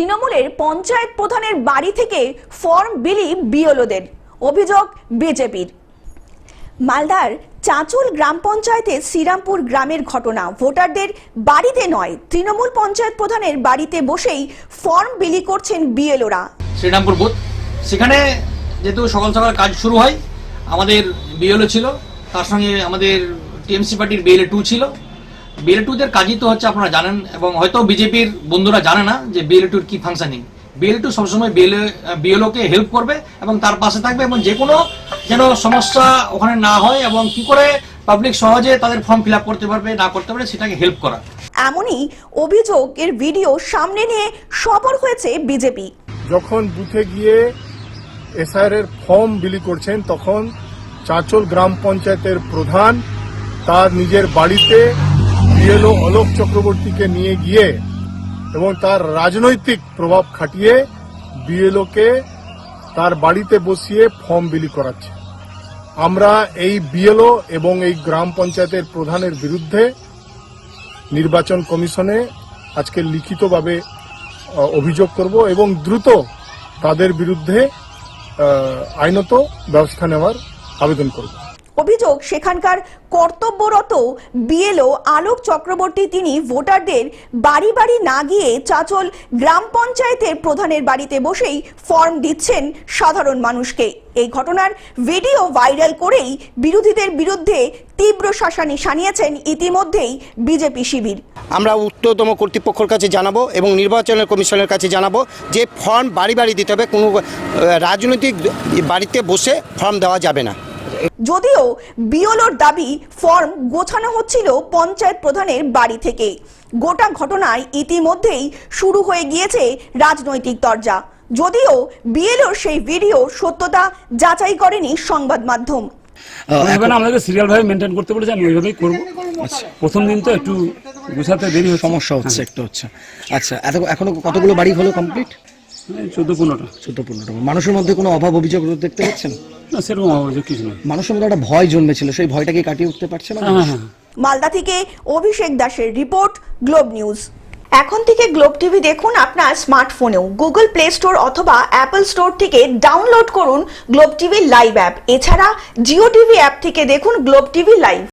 তৃণমূলের পঞ্চায়েত প্রধানের বাড়ি থেকে ফর্ম বিলি বিওলোদের অভিযোগ বিজেপির। মালদার চাঁচুল গ্রাম পঞ্চায়েতের শ্রীরামপুর গ্রামের ঘটনা। ভোটারদের বাড়িতে নয়, তৃণমূল পঞ্চায়েত প্রধানের বাড়িতে বসেই ফর্ম বিলি করছেন বিএলওরা। শ্রীরামপুর বুথ। সেখানে যেহেতু সকাল সকাল কাজ শুরু হয়, আমাদের বিএলও ছিল, তার সঙ্গে আমাদের টিএমসি পার্টির বিএলএ টু ছিল। বিএলএ টুদের কাজই তো হচ্ছে আপনারা জানেন এবং হয়তো বিজেপির বন্ধুরা জানে না যে বিএলএ টুর কি ফাংশনিং বিএলটু সবসময় বিএলএ বিএলওকে হেল্প করবে এবং তার পাশে থাকবে এবং যে কোনো যেন সমস্যা ওখানে না হয় এবং কি করে পাবলিক সহজে তাদের ফর্ম ফিল আপ করতে পারবে না করতে পারবে সেটাকে হেল্প করা। এমনই অভিযোগের ভিডিও সামনে নিয়ে সবর হয়েছে বিজেপি যখন বুথে গিয়ে এসআইআর এর ফর্ম বিলি করছেন তখন চাঁচল গ্রাম পঞ্চায়েতের প্রধান তার নিজের বাড়িতে বিএলও অলোক চক্রবর্তীকে নিয়ে গিয়ে এবং তার রাজনৈতিক প্রভাব খাটিয়ে বিএলওকে তার বাড়িতে বসিয়ে ফর্ম বিলি করাচ্ছে। আমরা এই বিএলও এবং এই গ্রাম পঞ্চায়েতের প্রধানের বিরুদ্ধে নির্বাচন কমিশনে আজকে লিখিতভাবে অভিযোগ করব এবং দ্রুত তাদের বিরুদ্ধে আইনত ব্যবস্থা নেওয়ার আবেদন করব। অভিযোগ, সেখানকার কর্তব্যরত বিএলও আলোক চক্রবর্তী, তিনি ভোটারদের বাড়ি বাড়ি না গিয়ে চাচল গ্রাম পঞ্চায়েতের প্রধানের বাড়িতে বসেই ফর্ম দিচ্ছেন সাধারণ মানুষকে। এই ঘটনার ভিডিও ভাইরাল করেই বিরোধীদের বিরুদ্ধে তীব্র শাসানি শানিয়েছেন ইতিমধ্যেই বিজেপি শিবির। আমরা উত্তরতম কর্তৃপক্ষের কাছে জানাব এবং নির্বাচনের কমিশনের কাছে জানাব যে ফর্ম বাড়ি বাড়ি দিতে হবে, কোনো রাজনৈতিক বাড়িতে বসে ফর্ম দেওয়া যাবে না। যদিও বিওলোর দাবি ফর্ম গোছানো হচ্ছিল পঞ্চায়েত প্রধানের বাড়ি থেকে। গোটা ঘটনায় ইতিমধ্যেই শুরু হয়ে গিয়েছে রাজনৈতিক দরজা যদিও বিএলওর সেই ভিডিও সত্যতা যাচাই করেনি সংবাদ মাধ্যম। ওইভাবে না আমাদেরকে সিরিয়াল ভাবে মেনটেন করতে বলেছে আমি ওইভাবেই করব। প্রথম দিন তো একটু গুছাতে দেরি সমস্যা হচ্ছে একটু হচ্ছে। আচ্ছা এত এখনও কতগুলো বাড়ি হলো কমপ্লিট চোদ্দ পনেরোটা। চোদ্দ পনেরোটা। মানুষের মধ্যে কোনো অভাব অভিযোগ দেখতে পাচ্ছেন? না সেরকম অভিযোগ কিছু নেই মানুষের মধ্যে একটা ভয় জন্মেছিল সেই ভয়টাকে কাটিয়ে উঠতে পারছে না হ্যাঁ হ্যাঁ। মালদা থেকে অভিষেক দাসের রিপোর্ট গ্লোব নিউজ। এখন থেকে গ্লোব টিভি দেখুন আপনার স্মার্টফোনেও। গুগল প্লে স্টোর অথবা অ্যাপল স্টোর থেকে ডাউনলোড করুন গ্লোব টিভি লাইভ অ্যাপ। এছাড়া জিও টিভি অ্যাপ থেকে দেখুন গ্লোব টিভি লাইভ।